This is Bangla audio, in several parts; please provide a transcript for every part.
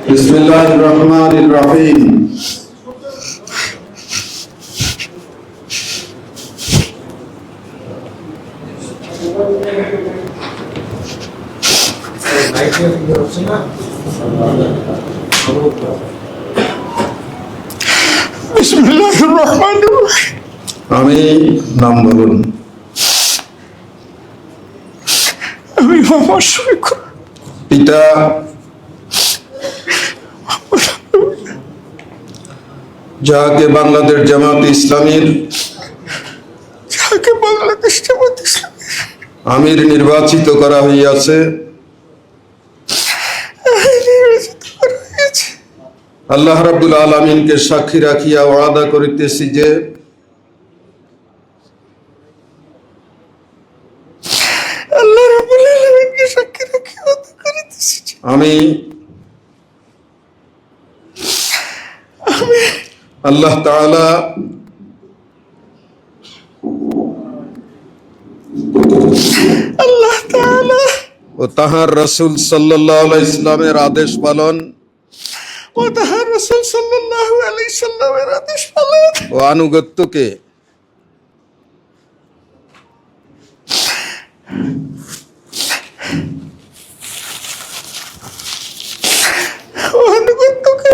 بسم الله الرحمن الرحيم বিসমুল্লাহির রহমানির রহিম আমি নাম বলুন আমি মোহাম্মদ শফিকুর পিতা যাহাকে বাংলাদেশ জামাত ইসলামীর যাকে বাংলাদেশ জামাত ইসলামী আমির নির্বাচিত করা হইয়াছে। আল্লাহ রাব্বুল আলমিনকে সাক্ষী রাখিয়া ওয়াদা করিতেছি যে আল্লাহ রাব্বুল আলামিনকে সাক্ষী রেখে কথা করিতেছি যে আমি আল্লাহ তাআলা আল্লাহ তাআলা ও তাহার রসুল সাল্লাহ ইসলামের আদেশ পালন। ও তাহার রাসূল সাল্লাল্লাহু আলাইহি সাল্লামের আদেশ পালন। ও আনুগত্যকে ও আনুগত্যকে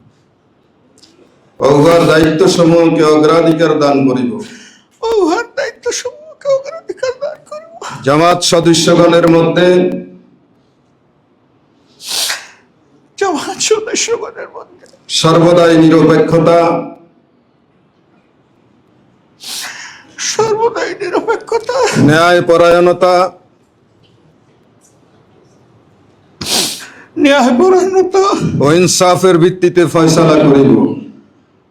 উহার দায়িত্ব সমূহকে অগ্রাধিকার দান করিব। উহার দায়িত্ব সমূহকে অগ্রাধিকার দান করিব। জামাত সদস্যগণের মধ্যে জামাত সদস্যগণের মধ্যে সর্বদাই নিরপেক্ষতা সর্বদাই নিরপেক্ষতা ন্যায় পরায়ণতা ন্যায়পরায়ণতা ও ইনসাফের ভিত্তিতে ফয়সালা করিব।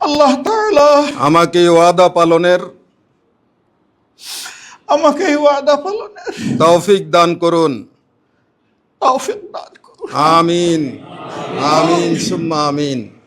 আল্লাহ তাআলা আমাকে ওয়াদা পালনের আমাকে ওয়াদা পালনের তৌফিক দান করুন। তৌফিক দান করুন। আমিন। আমিন সুম্মা আমিন।